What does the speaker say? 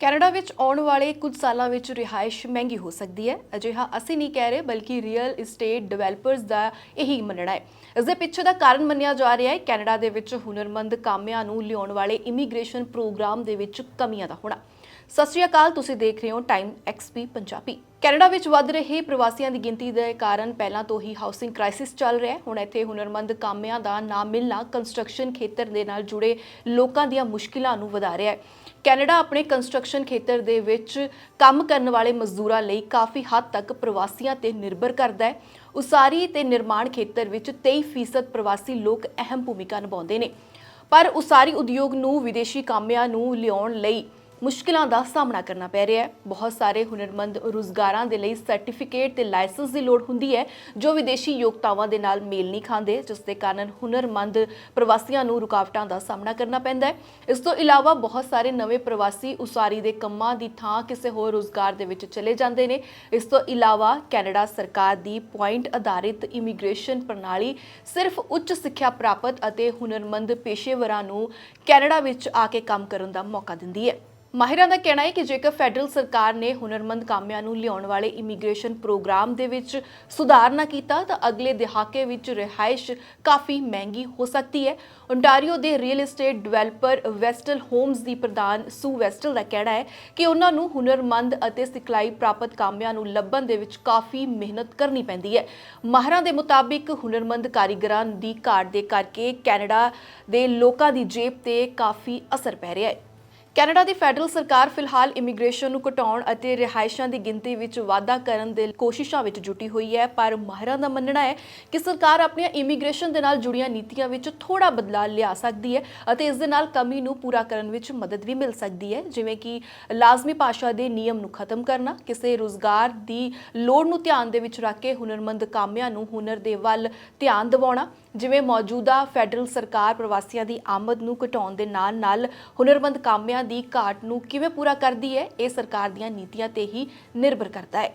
Canada ਵਿੱਚ ਆਉਣ ਵਾਲੇ ਕੁਝ ਸਾਲਾਂ ਵਿੱਚ ਰਿਹਾਇਸ਼ ਮਹਿੰਗੀ ਹੋ ਸਕਦੀ ਹੈ। ਅਜਿਹਾ ਅਸੀਂ ਨਹੀਂ ਕਹਿ ਰਹੇ, ਬਲਕਿ ਰੀਅਲ ਏਸਟੇਟ ਡਿਵੈਲਪਰਸ ਦਾ ਇਹੀ ਮੰਨਣਾ ਹੈ। ਇਸ ਦੇ ਪਿੱਛੇ ਦਾ ਕਾਰਨ ਮੰਨਿਆ ਜਾ ਰਿਹਾ ਹੈ, ਕੈਨੇਡਾ ਦੇ ਵਿੱਚ ਹੁਨਰਮੰਦ ਕਾਮਿਆਂ ਨੂੰ ਲਿਆਉਣ ਵਾਲੇ ਇਮੀਗ੍ਰੇਸ਼ਨ ਪ੍ਰੋਗਰਾਮ ਦੇ ਵਿੱਚ ਕਮੀਆਂ ਦਾ ਹੋਣਾ। ਸਤਿ ਸ਼੍ਰੀ ਅਕਾਲ, ਤੁਸੀਂ ਦੇਖ ਰਹੇ ਹੋ ਟਾਈਮ ਐਕਸਪੀ ਪੰਜਾਬੀ। ਕੈਨੇਡਾ ਵਿੱਚ ਵੱਧ ਰਹੇ ਪ੍ਰਵਾਸੀਆਂ ਦੀ ਗਿਣਤੀ ਦੇ ਕਾਰਨ ਪਹਿਲਾਂ ਤੋਂ ਹੀ ਹਾਊਸਿੰਗ ਕ੍ਰਾਈਸਿਸ ਚੱਲ ਰਿਹਾ ਹੈ। ਹੁਣ ਇੱਥੇ ਹੁਨਰਮੰਦ ਕਾਮਿਆਂ ਦਾ ਨਾ ਮਿਲਣਾ ਕੰਸਟਰਕਸ਼ਨ ਖੇਤਰ ਦੇ ਨਾਲ ਜੁੜੇ ਲੋਕਾਂ ਦੀਆਂ ਮੁਸ਼ਕਿਲਾਂ ਨੂੰ ਵਧਾ ਰਿਹਾ ਹੈ। ਕੈਨੇਡਾ ਆਪਣੇ ਕੰਸਟਰਕਸ਼ਨ ਖੇਤਰ ਦੇ ਵਿੱਚ ਕੰਮ ਕਰਨ ਵਾਲੇ ਮਜ਼ਦੂਰਾਂ ਲਈ ਕਾਫੀ ਹੱਦ ਤੱਕ ਪ੍ਰਵਾਸੀਆਂ ਤੇ ਨਿਰਭਰ ਕਰਦਾ ਹੈ। ਉਸਾਰੀ ਤੇ ਨਿਰਮਾਣ ਖੇਤਰ ਵਿੱਚ 23% ਪ੍ਰਵਾਸੀ ਲੋਕ ਅਹਿਮ ਭੂਮਿਕਾ ਨਿਭਾਉਂਦੇ ਨੇ। ਪਰ ਉਸਾਰੀ ਉਦਯੋਗ ਨੂੰ ਵਿਦੇਸ਼ੀ ਕਾਮਿਆਂ ਨੂੰ ਲਿਆਉਣ ਲਈ ਮੁਸ਼ਕਿਲਾਂ ਦਾ ਸਾਹਮਣਾ ਕਰਨਾ ਪੈ ਰਿਹਾ ਹੈ। ਬਹੁਤ ਸਾਰੇ ਹੁਨਰਮੰਦ ਰੁਜ਼ਗਾਰਾਂ ਦੇ ਲਈ ਸਰਟੀਫਿਕੇਟ ਤੇ ਲਾਇਸੈਂਸ ਦੀ ਲੋੜ ਹੁੰਦੀ ਹੈ, ਜੋ ਵਿਦੇਸ਼ੀ ਯੋਗਤਾਵਾਂ ਦੇ ਨਾਲ ਮੇਲ ਨਹੀਂ ਖਾਂਦੇ, ਜਿਸ ਦੇ ਕਾਰਨ ਹੁਨਰਮੰਦ ਪ੍ਰਵਾਸੀਆਂ ਨੂੰ ਰੁਕਾਵਟਾਂ ਦਾ ਸਾਹਮਣਾ ਕਰਨਾ ਪੈਂਦਾ ਹੈ। ਇਸ ਤੋਂ ਇਲਾਵਾ ਬਹੁਤ ਸਾਰੇ ਨਵੇਂ ਪ੍ਰਵਾਸੀ ਉਸਾਰੀ ਦੇ ਕੰਮਾਂ ਦੀ ਥਾਂ ਕਿਸੇ ਹੋਰ ਰੁਜ਼ਗਾਰ ਦੇ ਵਿੱਚ ਚਲੇ ਜਾਂਦੇ ਨੇ। ਇਸ ਤੋਂ ਇਲਾਵਾ ਕੈਨੇਡਾ ਸਰਕਾਰ ਦੀ ਪੁਆਇੰਟ ਆਧਾਰਿਤ ਇਮੀਗ੍ਰੇਸ਼ਨ ਪ੍ਰਣਾਲੀ ਸਿਰਫ ਉੱਚ ਸਿੱਖਿਆ ਪ੍ਰਾਪਤ ਅਤੇ ਹੁਨਰਮੰਦ ਪੇਸ਼ੇਵਰਾਂ ਨੂੰ ਕੈਨੇਡਾ ਵਿੱਚ ਆ ਕੇ ਕੰਮ ਕਰਨ ਦਾ ਮੌਕਾ ਦਿੰਦੀ ਹੈ। ਮਾਹਿਰਾਂ ਦਾ ਕਹਿਣਾ ਹੈ ਕਿ ਜੇਕਰ ਫੈਡਰਲ ਸਰਕਾਰ ਨੇ ਹੁਨਰਮੰਦ ਕਾਮਿਆਂ ਨੂੰ ਲਿਆਉਣ ਵਾਲੇ ਇਮੀਗ੍ਰੇਸ਼ਨ ਪ੍ਰੋਗਰਾਮ ਦੇ ਵਿੱਚ ਸੁਧਾਰ ਨਾ ਕੀਤਾ, ਤਾਂ ਅਗਲੇ ਦਹਾਕੇ ਵਿੱਚ ਰਿਹਾਇਸ਼ ਕਾਫੀ ਮਹਿੰਗੀ ਹੋ ਸਕਦੀ ਹੈ। ਓਨਟਾਰੀਓ ਦੇ real estate developer Westal Homes ਦੀ ਪ੍ਰਧਾਨ ਸੂ ਵੈਸਟਲ ਦਾ ਕਹਿਣਾ ਹੈ ਕਿ ਉਹਨਾਂ ਨੂੰ ਹੁਨਰਮੰਦ ਅਤੇ ਸਿਖਲਾਈ ਪ੍ਰਾਪਤ ਕਾਮਿਆਂ ਨੂੰ ਲੱਭਣ ਦੇ ਵਿੱਚ ਕਾਫੀ ਮਿਹਨਤ ਕਰਨੀ ਪੈਂਦੀ ਹੈ। ਮਾਹਿਰਾਂ ਦੇ ਮੁਤਾਬਿਕ ਹੁਨਰਮੰਦ ਕਾਰੀਗਰਾਂ ਦੀ ਘਾਟ ਦੇ ਕਰਕੇ ਕੈਨੇਡਾ ਦੇ ਲੋਕਾਂ ਦੀ ਜੇਬ ਤੇ ਕਾਫੀ ਅਸਰ ਪੈ ਰਿਹਾ ਹੈ। ਕੈਨੇਡਾ ਦੀ ਫੈਡਰਲ ਸਰਕਾਰ ਫਿਲਹਾਲ ਇਮੀਗ੍ਰੇਸ਼ਨ ਨੂੰ ਘਟਾਉਣ ਅਤੇ ਰਿਹਾਇਸ਼ਾਂ ਦੀ ਗਿਣਤੀ ਵਿੱਚ ਵਾਧਾ ਕਰਨ ਦੇ ਕੋਸ਼ਿਸ਼ਾਂ ਵਿੱਚ ਜੁਟੀ ਹੋਈ ਹੈ, ਪਰ ਮਾਹਿਰਾਂ ਦਾ ਮੰਨਣਾ ਹੈ ਕਿ ਸਰਕਾਰ ਆਪਣੀਆਂ ਇਮੀਗ੍ਰੇਸ਼ਨ ਦੇ ਨਾਲ ਜੁੜੀਆਂ ਨੀਤੀਆਂ ਵਿੱਚ ਥੋੜਾ ਬਦਲਾਅ ਲਿਆ ਸਕਦੀ ਹੈ ਅਤੇ ਇਸ ਦੇ ਨਾਲ ਕਮੀ ਨੂੰ ਪੂਰਾ ਕਰਨ ਵਿੱਚ ਮਦਦ ਵੀ ਮਿਲ ਸਕਦੀ ਹੈ। ਜਿਵੇਂ ਕਿ ਲਾਜ਼ਮੀ ਭਾਸ਼ਾ ਦੇ ਨਿਯਮ ਨੂੰ ਖਤਮ ਕਰਨਾ, ਕਿਸੇ ਰੋਜ਼ਗਾਰ ਦੀ ਲੋੜ ਨੂੰ ਧਿਆਨ ਦੇ ਵਿੱਚ ਰੱਖ ਕੇ ਹੁਨਰਮੰਦ ਕਾਮਿਆਂ ਨੂੰ ਹੁਨਰ ਦੇ ਵੱਲ ਧਿਆਨ ਦਿਵਾਉਣਾ, ਜਿਵੇਂ ਮੌਜੂਦਾ ਫੈਡਰਲ ਸਰਕਾਰ ਪ੍ਰਵਾਸੀਆਂ ਦੀ ਆਮਦ ਨੂੰ ਘਟਾਉਣ ਦੇ ਨਾਲ-ਨਾਲ ਹੁਨਰਮੰਦ ਕਾਮਿਆਂ ਦੀ ਘਾਟ ਨੂੰ ਕਿਵੇਂ ਪੂਰਾ ਕਰਦੀ ਹੈ, ਇਹ ਸਰਕਾਰ ਦੀਆਂ ਨੀਤੀਆਂ ਤੇ ਹੀ ਨਿਰਭਰ ਕਰਦਾ ਹੈ।